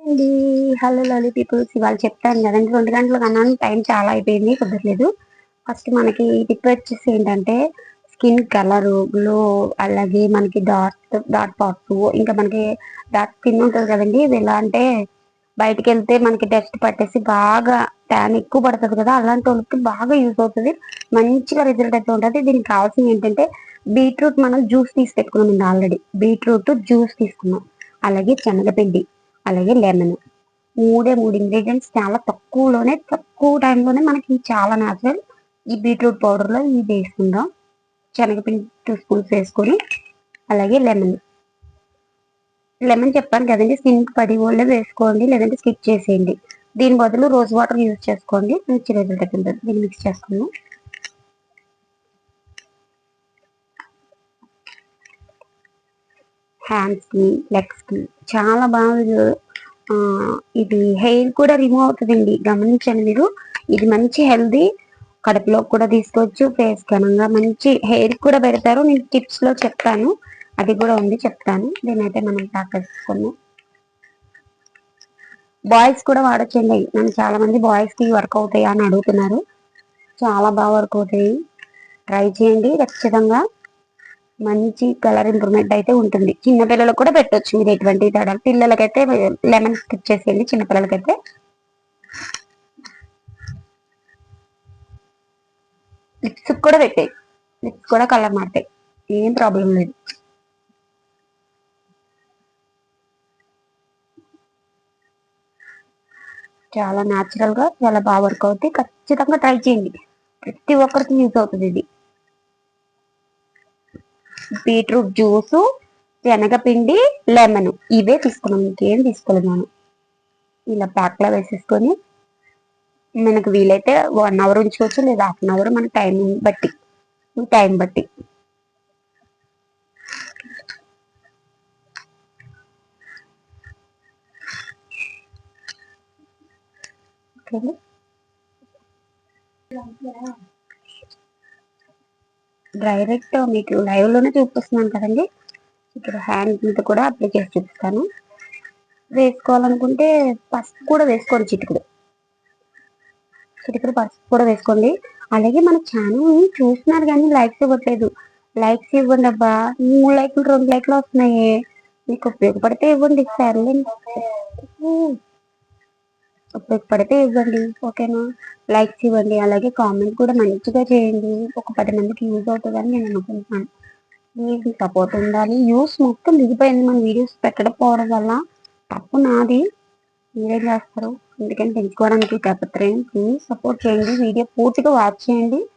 అండి hello Lali peoples ఇవాళ చెప్తాను కదండి. రెండు గంటలు కన్నా టైం చాలా అయిపోయింది కుదరలేదు. ఫస్ట్ మనకి టిప్ వచ్చేసి ఏంటంటే స్కిన్ కలర్ గ్లో అలాగే మనకి డాట్ డాట్ పాట్స్ ఇంకా మనకి డాట్ స్కిన్ ఉంటుంది కదండి. ఇది ఎలా అంటే బయటికి వెళ్తే మనకి డస్ట్ పట్టేసి బాగా ట్యాన్ ఎక్కువ పడుతుంది కదా అలాంటి వాళ్ళకి బాగా యూజ్ అవుతుంది. మంచిగా రిజల్ట్ అయితే ఉంటుంది. దీనికి కావాల్సింది ఏంటంటే బీట్రూట్ మనం జ్యూస్ తీసి పెట్టుకున్నాం ఆల్రెడీ. బీట్రూట్ జ్యూస్ తీసుకున్నాం. అలాగే శనగపిండి. అలాగే లెమన్. మూడే మూడు ఇంగ్రీడియంట్స్ చాలా తక్కువలోనే తక్కువ టైంలోనే మనకి చాలా న్యాచురల్ ఈ బీట్రూట్ పౌడర్లో ఇది వేసుకుందాం. శనగపిండి టూ స్పూన్స్ వేసుకొని అలాగే లెమన్. లెమన్ చెప్పాను కదండి స్కిన్ పడి వాళ్ళే వేసుకోండి లేదంటే స్కిప్ చేసేయండి. దీని బదులు రోజ్ వాటర్ యూజ్ చేసుకోండి మంచి రిజల్ట్ ఉంటుంది. దీన్ని మిక్స్ చేసుకుందాం. హ్యాండ్స్కి లెగ్స్కి చాలా బాగా ఇది హెయిర్ కూడా రిమూవ్ అవుతుందండి. గమనించండి మీరు. ఇది మంచి హెల్దీ కడుపులో కూడా తీసుకోవచ్చు. ఫేస్ ఘనంగా మంచి హెయిర్ కూడా పెడతారు. నేను టిప్స్లో చెప్తాను. అది కూడా ఉంది చెప్తాను. దీనైతే మనం తాకేసుకున్నాం బాయ్స్ కూడా వాడచ్చండి. నన్ను చాలా మంది బాయ్స్కి వర్క్ అవుతాయా అని అడుగుతున్నారు. చాలా బాగా వర్క్ అవుతాయి. ట్రై చేయండి ఖచ్చితంగా. మంచి కలర్ ఇంప్రూవ్మెంట్ అయితే ఉంటుంది. చిన్న పిల్లలకు కూడా పెట్టొచ్చు మీరు ఎటువంటి తేడాలు పిల్లలకైతే లెమన్ స్కిప్ చేసేయండి చిన్న పిల్లలకైతే. లిప్స్ కూడా పెట్టాయి. లిప్స్ కూడా కలర్ మారుతాయి. ఏం ప్రాబ్లం లేదు. చాలా న్యాచురల్గా చాలా బాగా వర్క్ అవుతాయి. ఖచ్చితంగా ట్రై చేయండి. ప్రతి ఒక్కరికి యూజ్ అవుతుంది ఇది. బీట్రూట్ జ్యూస్ శనగపిండి లెమన్. ఇవే తీసుకున్నాం. ఇంకేం తీసుకోలేదు ఇలా ప్యాక్లో వేసేసుకొని మనకు వీలైతే వన్ అవర్ ఉంచుకోవచ్చు లేదా హాఫ్ అన్ అవర్ మన టైం బట్టి. టైం బట్టి. ఓకే డైరెక్ట్ మీకు లైవ్లోనే చూపిస్తున్నాను కదండి. ఇక్కడ హ్యాండ్ మీద కూడా అప్లై చేసి చూపిస్తాను. వేసుకోవాలనుకుంటే పసుపు కూడా వేసుకోండి చిటికుడు చిటికుడు పసుపు కూడా వేసుకోండి. అలాగే మన ఛానల్ చూస్తున్నారు కానీ లైక్స్ ఇవ్వట్లేదు. లైక్స్ ఇవ్వండి అబ్బా. మూడు లైక్లు రెండు లైక్లు వస్తున్నాయి. మీకు ఉపయోగపడితే ఇవ్వండి. సర్లే ఉపయోగపడితే ఇవ్వండి ఓకేనా? లైక్స్ ఇవ్వండి అలాగే కామెంట్ కూడా మంచిగా చేయండి. ఒక పది మందికి యూజ్ అవుతుందని నేను అనుకుంటున్నాను. మీకు సపోర్ట్ ఉండాలి. యూస్ మొత్తం దిగిపోయింది మన వీడియోస్ పెట్టకపోవడం వల్ల. తప్పు నాది. మీరేం చేస్తారు? ఎందుకని పెంచుకోవడానికి కాకపోతే ప్లీజ్ సపోర్ట్ చేయండి. వీడియో పూర్తిగా వాచ్ చేయండి.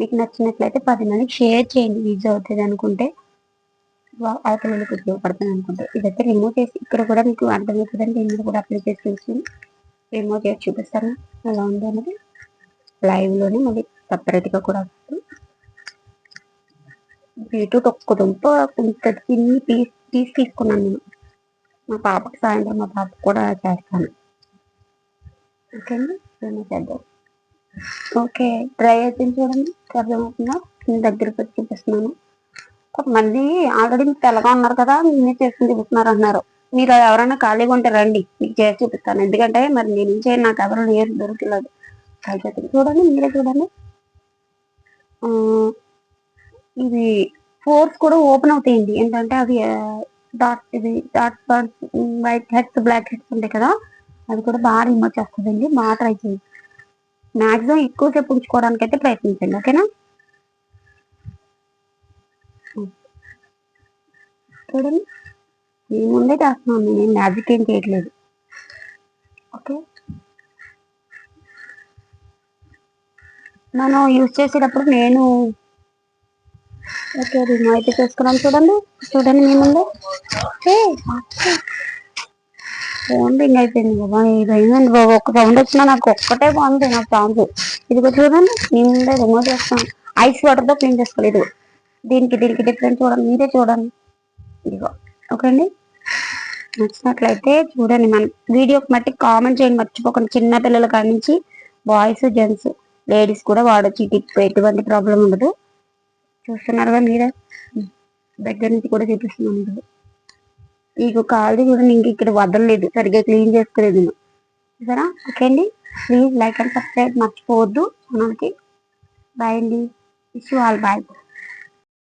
మీకు నచ్చినట్లయితే పది మందికి షేర్ చేయండి. యూజ్ అవుతుంది అనుకుంటే. వా- అవతల వాళ్ళకి ఉపయోగపడుతుంది అనుకుంటే. ఇదైతే రిమూవ్ చేసి ఇక్కడ కూడా మీకు అర్థమవుతుందని దీని మీద కూడా అప్లై చేసి చూసి. రిమూవ్ చేసి చూపిస్తాను ఎలా ఉంది అనేది లైవ్లోనే మళ్ళీ సపరేట్గా కూడా వస్తుంది. బీట్రూట్ ఒక్క దుంప ఇంత చిన్ని పీస్ పీస్ తీసుకున్నాను నేను. మా పాపకి సాయంత్రం మా పాపకు కూడా చేస్తాను. ఓకే అండి? రిమూవ్ చేద్దాం. ఓకే డ్రై అయిపోయింది చూడండి. అర్థమవుతుందా నేను దగ్గరికి వచ్చి చూపిస్తున్నాను. కొంతమంది ఆల్రెడీ మీకు తెల్లగా ఉన్నారు కదా నేనే చేసుకుని చూపిస్తున్నారు అన్నారు మీరు ఎవరైనా ఖాళీగా ఉంటే రండి. మీకు చేసి చూపిస్తాను. ఎందుకంటే మరి నేను ఏం చేయను నాకు ఎవరు లేరు దొరకలేదు. ట్రై చూడండి మీరే చూడండి. ఇది ఫోర్స్ కూడా ఓపెన్ అవుతాయండి. ఏంటంటే అవి డాట్ ఇది dot dots white heads black heads ఉంటాయి కదా అది కూడా బాగా రిమూవ్ చేస్తుందండి. బాగా ట్రై చేయండి. మాక్సిమం ఎక్కువసేపు ఉంచుకోవడానికి అయితే ప్రయత్నించండి ఓకేనా? చూడండి. మీ ముందే చేస్తున్నాను నేను మ్యాజిక్ ఏం చేయట్లేదు. ఓకే. మనం యూజ్ చేసేటప్పుడు నేను ఓకే రిమూవ్ అయితే చేసుకున్నాను చూడండి. చూడండి మీ ముందు. ఫోన్ రింగ్ అయిపోయింది బాబా ఇదైందండి బాబా? ఒక సౌండ్ వచ్చినా నాకు ఒక్కటే బాగుంది నాకు సౌండ్ ఇదిగో చూడండి మీ ముందే రిమూవ్ చేస్తాను. ఐస్ వాటర్తో క్లీన్ చేసుకోలేదు దీనికి దీనికి డిఫరెంట్ చూడండి మీరే చూడండి. ఇదిగో. ఓకే అండి నచ్చినట్లయితే చూడండి మనం వీడియోకి మట్టి కామెంట్ చేయండి. మర్చిపోకండి. చిన్న పిల్లల కాడి నుంచి బాయ్స్ జెంట్స్ లేడీస్ కూడా వాడచ్చు. ఈ టిప్ ఎటువంటి ప్రాబ్లం ఉండదు. చూస్తున్నారుగా మీరే. దగ్గర నుంచి కూడా చూపిస్తున్నాను ఇది. ఇక కూడా ఇంక ఇక్కడ వదలలేదు. సరిగ్గా క్లీన్ చేసుకోలేదు నేను. సరే ఓకే అండి ప్లీజ్ లైక్ అండ్ సబ్స్క్రైబ్. మర్చిపోవద్దు. ఛానల్కి. బాయ్ అండి. Wish all. బాయ్.